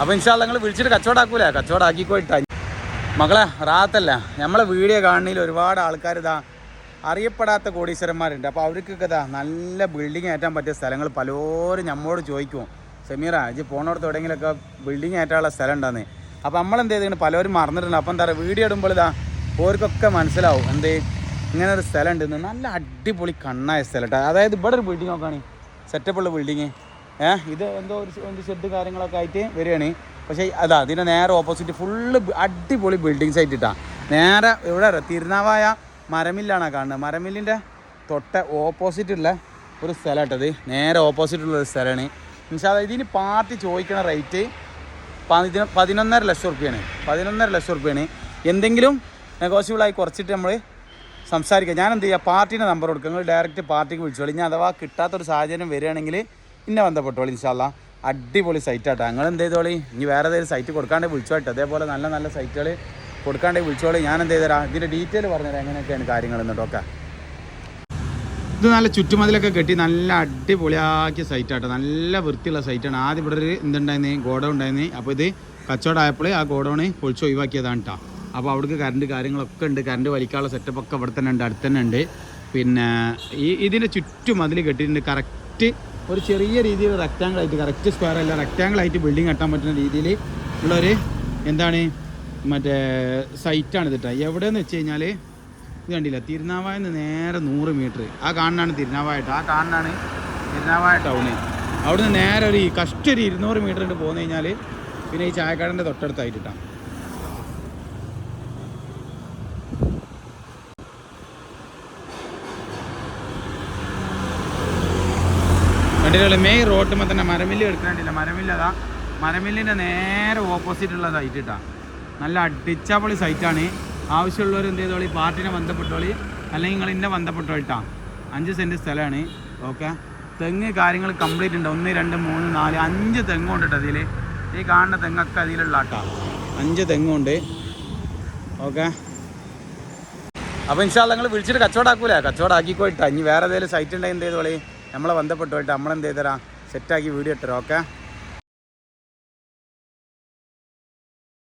അപ്പോൾ ഇൻഷാല്ല നിങ്ങൾ വിളിച്ചിട്ട് കച്ചവടാക്കൂലേ. കച്ചവടാക്കിക്കോയിട്ടാ മകളെ റാത്തല്ല. നമ്മളെ വീഡിയോ കാണുന്നതിൽ ഒരുപാട് ആൾക്കാർ ഇതാ അറിയപ്പെടാത്ത കോടീശ്വരന്മാരുണ്ട്. അപ്പോൾ അവർക്കൊക്കെ ഇതാ നല്ല ബിൽഡിംഗ് ഏറ്റാൻ പറ്റിയ സ്ഥലങ്ങൾ പലരും നമ്മോട് ചോദിക്കും. സെമീറ ഇജ് പോണോടത്ത് എവിടെയെങ്കിലുമൊക്കെ ബിൽഡിംഗ് ഏറ്റാനുള്ള സ്ഥലം ഉണ്ടെന്ന് അപ്പോൾ നമ്മൾ എന്ത് ചെയ്തിട്ടുണ്ട്? പലരും മറന്നിട്ടുണ്ട്. അപ്പോൾ എന്താ വീഡിയോ ഇടുമ്പോൾ ഇതാ ഓർക്കൊക്കെ മനസ്സിലാവും. എന്ത്? ഇങ്ങനെ ഒരു സ്ഥലം ഉണ്ടെന്ന് നല്ല അടിപൊളി കണ്ണായ സ്ഥലം അതായത് ഇവിടെ ഒരു ബിൽഡിംഗ് സെറ്റപ്പ് സെറ്റപ്പുള്ള ബിൽഡിങ് ഏഹ് ഇത് എന്തോ ഒരു എന്ത് ഷെഡ് കാര്യങ്ങളൊക്കെ ആയിട്ട് വരികയാണ്. പക്ഷേ അതാ അതിന്റെ നേരെ ഓപ്പോസിറ്റ് ഫുള്ള് അടിപൊളി ബിൽഡിങ്സ് ആയിട്ട് നേരെ ഇവിടെ തിരുനാവായ മരമില്ലാണ് കാണുന്നത്. മരമില്ലിന്റെ തൊട്ട ഓപ്പോസിറ്റുള്ള ഒരു സ്ഥലമായിട്ടത് നേരെ ഓപ്പോസിറ്റുള്ള ഒരു സ്ഥലമാണ്. എന്നുവെച്ചാൽ ഇതിന് പാർട്ടി ചോദിക്കണ റേറ്റ് പതിന പതിനൊന്നര ലക്ഷം റുപ്യാണ് പതിനൊന്നര ലക്ഷം റുപ്യാണ് എന്തെങ്കിലും നെഗോഷ്യബിളായി കുറച്ചിട്ട് നമ്മൾ സംസാരിക്കുക ഞാൻ എന്ത് ചെയ്യുക പാർട്ടീന്റെ നമ്പർ കൊടുക്കുക നിങ്ങൾ ഡയറക്റ്റ് പാർട്ടിക്ക് വിളിച്ചോളി. ഇനി അഥവാ കിട്ടാത്തൊരു സാഹചര്യം വരികയാണെങ്കിൽ ഇന്നെ ബന്ധപ്പെട്ടോളി ഇൻഷാല്ല അടിപൊളി സൈറ്റാട്ടോ നിങ്ങൾ എന്ത് ചെയ്തോളി? ഇനി വേറെ ഏതെങ്കിലും സൈറ്റ് കൊടുക്കാണ്ട് വിളിച്ചോട്ടെ. അതേപോലെ നല്ല നല്ല സൈറ്റുകൾ കൊടുക്കാണ്ട് വിളിച്ചോളി. ഞാൻ എന്ത് ചെയ്തരാം ഇതിന്റെ ഡീറ്റെയിൽ പറഞ്ഞുതരാം. എങ്ങനെയൊക്കെയാണ് കാര്യങ്ങൾ എന്നിട്ടൊക്കെ ഇത് നല്ല ചുറ്റുമതിലൊക്കെ കെട്ടി നല്ല അടിപൊളിയാക്കിയ സൈറ്റാട്ടോ നല്ല വൃത്തിയുള്ള സൈറ്റാണ് ആദ്യം ഇവിടെ ഒരു എന്തുണ്ടായിരുന്നു ഗോഡൗൺ ഉണ്ടായിരുന്നു. അപ്പോൾ ഇത് കച്ചവടമായപ്പോൾ ആ ഗോഡൗണ് പൊളിച്ച് ഒഴിവാക്കിയതാണ് കേട്ടോ അപ്പോൾ അവിടേക്ക് കറണ്ട് കാര്യങ്ങളൊക്കെ ഉണ്ട്. കറണ്ട് വലിക്കാനുള്ള സെറ്റപ്പ് ഒക്കെ ഇവിടെ തന്നെ ഉണ്ട് അടുത്ത് തന്നെ ഉണ്ട്. പിന്നെ ഈ ഇതിന്റെ ചുറ്റും അതിൽ കെട്ടിയിട്ടുണ്ട്. കറക്റ്റ് ഒരു ചെറിയ രീതിയിൽ റെക്റ്റാങ്കിൾ ആയിട്ട് കറക്റ്റ് സ്ക്വയർ അല്ല റെക്റ്റാങ്കിൾ ആയിട്ട് ബിൽഡിംഗ് കെട്ടാൻ പറ്റുന്ന രീതിയിൽ ഉള്ളൊരു എന്താണ് മറ്റേ സൈറ്റാണ് ഇതിട്ട എവിടെയെന്ന് വെച്ച് കഴിഞ്ഞാൽ ഇത് കണ്ടില്ല? തിരുനാവായ നേരെ നൂറ് മീറ്റർ ആ കാണാനാണ് തിരുനാവായിട്ട് ആ കാണാനാണ് തിരുനാവായ ടൗണ് അവിടുന്ന് നേരെ ഒരു കഷ്ടൊരു ഇരുന്നൂറ് മീറ്റർ ഉണ്ട് പോന്നു കഴിഞ്ഞാൽ പിന്നെ ഈ ചായക്കാടന്റെ തൊട്ടടുത്തായിട്ടാണ് കണ്ടില്ലേ മെയിൻ റോട്ടുമ്പോൾ തന്നെ മരമില്ല എടുക്കാനില്ല മരമില്ല അതാ മരമില്ലിന്റെ നേരെ ഓപ്പോസിറ്റ് ഉള്ള സൈറ്റ് ഇട്ടാ. നല്ല അടിച്ചാപ്പൊളി സൈറ്റാണ് ആവശ്യമുള്ളവർ എന്ത് ചെയ്തോളി പാർട്ടിനെ ബന്ധപ്പെട്ടോളി അല്ലെങ്കിൽ നിങ്ങൾ ഇന്നെ ബന്ധപ്പെട്ടോളിട്ടാ അഞ്ച് സെന്റ് സ്ഥലമാണ്. ഓക്കെ തെങ്ങ് കാര്യങ്ങൾ കംപ്ലീറ്റ് ഉണ്ട്. ഒന്ന് രണ്ട് മൂന്ന് നാല് അഞ്ച് തെങ്ങുണ്ട് കേട്ടോ അതിൽ ഈ കാണുന്ന തെങ്ങൊക്കെ അതിലുള്ള ആട്ടാ. അഞ്ച് തെങ്ങുണ്ട് ഓക്കെ അപ്പോൾ ഇൻഷാല്ല നിങ്ങൾ വിളിച്ചിട്ട് കച്ചവടാക്കൂലേ കച്ചവടാക്കിക്കോയിട്ടാ ഇനി വേറെ ഏതെങ്കിലും സൈറ്റ് ഉണ്ടെങ്കിൽ എന്ത് ചെയ്തോളി? നമ്മളെ ബന്ധപ്പെട്ടോയിട്ട് നമ്മളെന്ത് ചെയ്തരാം സെറ്റാക്കി വീഡിയോ ഇട്ടരാം ഓക്കെ?